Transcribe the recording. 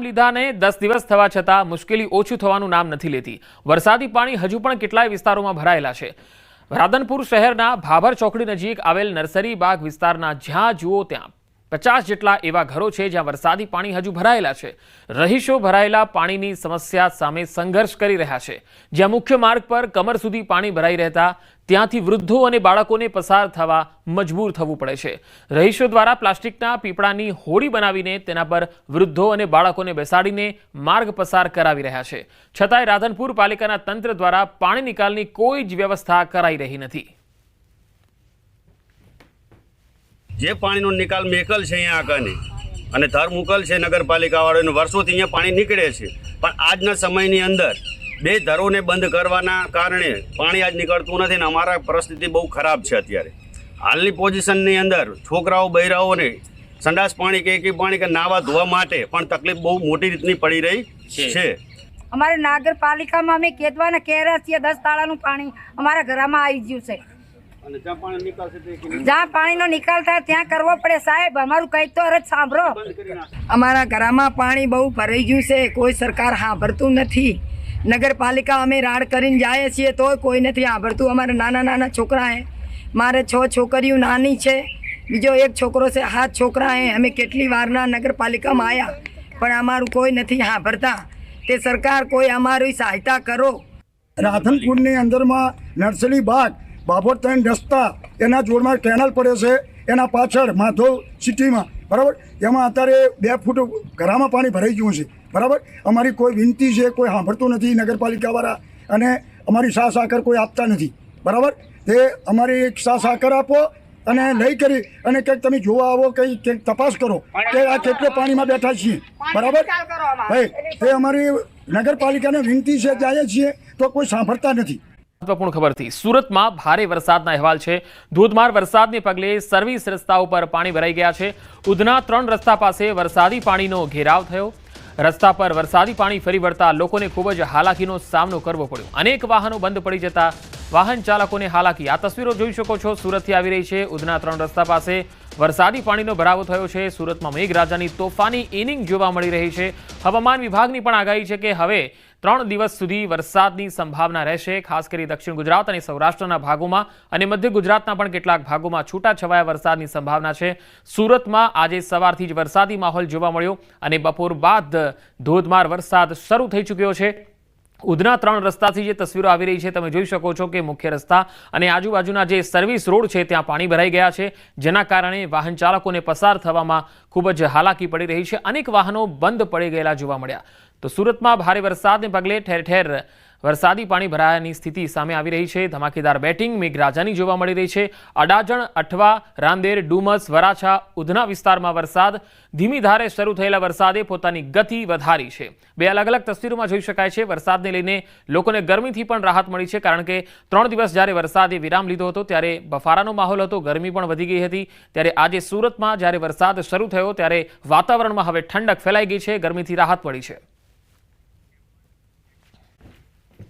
લીધાને દસ દિવસ થવા છતાં મુશ્કેલી ઓછું થવાનું નામ નથી લેતી. વરસાદી પાણી હજુ પણ કેટલાય વિસ્તારોમાં ભરાયેલા છે. રાધનપુર શહેરના ભાભર ચોકડી નજીક આવેલ નર્સરી બાગ વિસ્તારના જ્યાં જુઓ ત્યાં પચાસ જેટલા એવા ઘરો છે જ્યાં વરસાદી પાણી હજુ ભરાયેલા છે. રહીશો ભરાયેલા પાણીની સમસ્યા સામે સંઘર્ષ કરી રહ્યા છે. જ્યાં મુખ્ય માર્ગ પર કમર સુધી પાણી ભરાઈ રહેતા, ત્યાંથી વૃદ્ધો અને બાળકોને પસાર થવા મજબૂર થવું પડે છે. રહીશો દ્વારા પ્લાસ્ટિકના પીપળાની હોડી બનાવીને તેના પર વૃદ્ધો અને બાળકોને બેસાડીને માર્ગ પસાર કરાવી રહ્યા છે. છતાંય રાધનપુર પાલિકાના તંત્ર દ્વારા પાણી નિકાલની કોઈ જ વ્યવસ્થા કરાઈ રહી નથી. જે પાણીનો નિકાલ મેકલ છે અહીંયા આગળની. અને ધરમુકલ છે નગરપાલિકાવાળાનું. વર્ષોથી અહીંયા પાણી નીકળે છે. પણ આજના સમયની અંદર બે ધરોને બંધ કરવાના કારણે પાણી આજ નીકળતું નથી અને અમારા પરિસ્થિતિ બહુ ખરાબ છે અત્યારે. હાલની પોઝિશનની અંદર છોકરાઓ બૈરાઓને સંડાસ પાણી કે કે પાણી કે નાવા ધોવા માટે પણ તકલીફ બહુ મોટી રીતની પડી રહી છે. અમારે નગરપાલિકામાં અમે કેદવાના કેરા છીએ દસ તાળાનું પાણી અમારા ઘરમાં આવી ગયું છે. જ્યાં તે પાણીનો નિકાલ થાય ત્યાં કરવો પડે સાહેબ. અમારું કંઈક તો અરજ સાંભળો. અમારા ઘરમાં પાણી બહુ ભરાઈ ગયું છે. કોઈ સરકાર સાંભળતું નથી. નગરપાલિકા અમે રાડ કરીને જઈએ છીએ તોય કોઈ નથી સાંભળતું અમારા નાના નાના છોકરા હે. મારે છ છોકરીઓ નાની છે. બીજો એક છોકરો છે. હાથ છોકરા હે. અમે કેટલી વારના નગરપાલિકામાં આવ્યા પણ અમારું કોઈ નથી સાંભળતા તે સરકાર કોઈ અમારી સહાયતા કરો. રાધનપુરની અંદરમાં નર્સરી બાગ બાબોર ત્રણ રસ્તા એના જોડમાં કેનલ પડે છે. એના પાછળ માધવ સિટીમાં બરાબર? એમાં અત્યારે બે ફૂટ ઘરામાં પાણી ભરાઈ ગયું છે બરાબર? અમારી કોઈ વિનંતી છે કોઈ સાંભળતું નથી નગરપાલિકાવાળા અને અમારી સા સાકર કોઈ આપતા નથી બરાબર? તે અમારી એક સા સાકર આપો અને લઈ કરી અને કંઈક તમે જોવા આવો કંઈ કંઈક તપાસ કરો કે આ કેટલે પાણીમાં બેઠા છીએ બરાબર? ભાઈ તે અમારી નગરપાલિકાને વિનંતી છે જાય છીએ તો કોઈ સાંભળતા નથી મહત્વપૂર્ણ ખબરથી સુરતમાં ભારે વરસાદના અહેવાલ છે. ધોધમાર વરસાદને પગલે સર્વિસ રસ્તાઓ પર પાણી ભરાઈ ગયા છે. ઉધના ત્રણ રસ્તા પાસે વરસાદી પાણીનો ઘેરાવ થયો. રસ્તા પર વરસાદી પાણી ફરી વળતા લોકોને ખૂબ જ હાલાકીનો સામનો કરવો પડ્યો. અનેક વાહનો બંધ પડી જતા વાહન ચાલકોને હાલાકી. આ તસવીરો જોઈ શકો છો. સુરતથી આવી રહી છે ઉધના ત્રણ રસ્તા પાસે. વરસાદી પાણીનો ભરાવો થયો છે. સુરતમાં મેઘરાજાની તોફાની ઇનિંગ જોવા મળી રહી છે. હવામાન વિભાગની પણ આગાહી છે કે હવે ત્રણ દિવસ સુધી વરસાદની સંભાવના રહેશે, ખાસ કરી દક્ષિણ ગુજરાત અને સૌરાષ્ટ્રના ભાગોમાં અને મધ્ય ગુજરાતના પણ કેટલાક ભાગોમાં છૂટાછવાયા વરસાદની સંભાવના છે. સુરતમાં આજે સવારથી જ વરસાદી માહોલ જોવા મળ્યો અને બપોર બાદ ધોધમાર વરસાદ શરૂ થઈ ચૂક્યો છે. ઉધના ત્રણ રસ્તાથી જે તસવીરો આવી રહી છે, તમે જોઈ શકો છો કે મુખ્ય રસ્તા અને આજુબાજુના જે સર્વિસ રોડ છે, ત્યાં પાણી ભરાઈ ગયા છે. જેના કારણે વાહન ચાલકોને પસાર થવામાં ખૂબ જ હાલાકી પડી રહી છે. અનેક વાહનો બંધ પડી ગયેલા જોવા મળ્યા. તો સુરતમાં ભારે વરસાદને પગલે ઠેર ઠેર વરસાદી પાણી ભરાયાની સ્થિતિ સામે આવી રહી છે. ધમાકેદાર બેટિંગ મેઘરાજાની જોવા મળી રહી છે. અડાજણ, અઠવા, રાંદેર, ડુમસ, વરાછા, ઉધના વિસ્તારમાં વરસાદ. ધીમી ધારે શરૂ થયેલા વરસાદે પોતાની ગતિ વધારી છે. બે અલગ અલગ તસવીરોમાં જોઈ શકાય છે, વરસાદને લઈને લોકોને ગરમીથી પણ રાહત મળી છે, કારણ કે ત્રણ દિવસ જ્યારે વરસાદે વિરામ લીધો હતો, ત્યારે બફારાનો માહોલ હતો, ગરમી પણ વધી ગઈ હતી. ત્યારે આજે સુરતમાં જ્યારે વરસાદ શરૂ થયો, ત્યારે વાતાવરણમાં હવે ઠંડક ફેલાઈ ગઈ છે, ગરમીથી રાહત મળી છે.